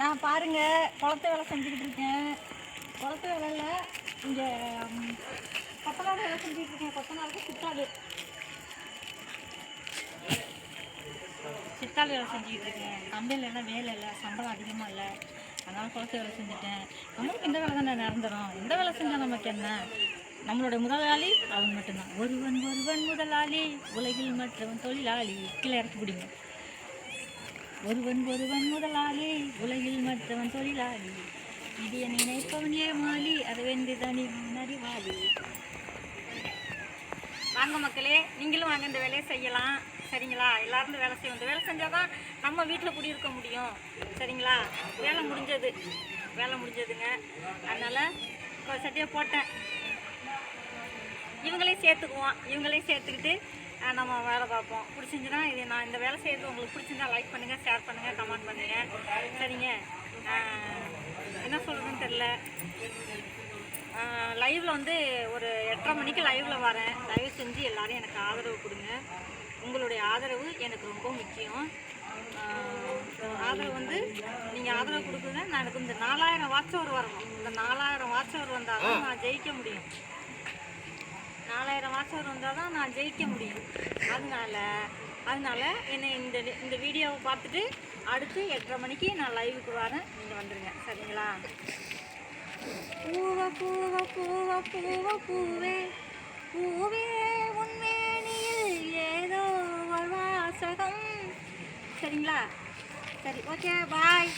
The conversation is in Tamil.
நான் பாருங்க குளத்து வேலை செஞ்சுக்கிட்டு இருக்கேன். குளத்து வேலையில் இங்கே கொத்தனார் வேலை செஞ்சுக்கிட்டு இருக்கேன். கொத்தனாருக்கு சித்தாள். சித்தாள் வேலை செஞ்சுக்கிட்டு இருக்கேன். கம்பெனியில் எல்லாம் வேலை இல்லை சம்பளம் அதிகமாக இல்லை. அதனால் குளத்து வேலை செஞ்சுட்டேன். நம்மளுக்கு இந்த வேலை தானே நிரந்தரம்? இந்த வேலை செஞ்சால் நமக்கு என்ன? நம்மளுடைய முதலாளி அவன் மட்டும்தான். ஒருவன் ஒருவன் முதலாளி. உலகில் மற்றவன் தொழிலாளி. கீழே இறக்கி பிடிங்க. ஒருவன் ஒருவன் முதலாளி உலகில் மற்றவன் தொழிலாளி. இடிய நினைப்பவன் ஏமாளி அதை வென்று தனி அறிவாளி வாங்க மக்களே நீங்களும் வாங்க இந்த வேலையை செய்யலாம். சரிங்களா? எல்லாரும் வேலை செய்வோம் இந்த வேலை செஞ்சால் தான் நம்ம வீட்டில் குடியிருக்க முடியும். சரிங்களா? வேலை முடிஞ்சது. வேலை முடிஞ்சதுங்க. அதனால் சட்டியை போட்டேன். இவங்களையும் சேர்த்துக்குவோம். இவங்களையும் சேர்த்துக்கிட்டு நம்ம வேலை பார்ப்போம். பிடிச்சிருந்துன்னா இது நான் இந்த வேலை செய்கிறது உங்களுக்கு பிடிச்சிருந்தா லைக் பண்ணுங்கள் ஷேர் பண்ணுங்கள் கமெண்ட் பண்ணுங்கள் சரிங்க. என்ன சொல்கிறதுன்னு தெரில லைவில் வந்து ஒரு எட்டரை மணிக்கு லைவில் வரேன். லைவ் செஞ்சு எல்லோரும் எனக்கு ஆதரவு கொடுங்க. உங்களுடைய ஆதரவு எனக்கு ரொம்ப முக்கியம். ஆதரவு வந்து நீங்கள் ஆதரவு கொடுக்குங்க நான் எனக்கு இந்த நாலாயிரம் வாட்ச் அவர் வரணும். இந்த நாலாயிரம் வாட்ச் அவர் வந்தால் தான் நான் ஜெயிக்க முடியும். நாலாயிரம் வாட்ச் அவர் வந்தால் தான் நான் ஜெயிக்க முடியும். அதனால அதனால என்னை இந்த இந்த வீடியோவை பார்த்துட்டு அடுத்து எட்டரை மணிக்கு நான் லைவுக்கு வரேன். நீங்கள் வந்துடுங்க சரிங்களா? பூவ பூவ பூவ பூவ பூவே. பூவே உன்மேனியில் ஏதோ ஒரு வாசகம். சரிங்களா? சரி ஓகே பாய்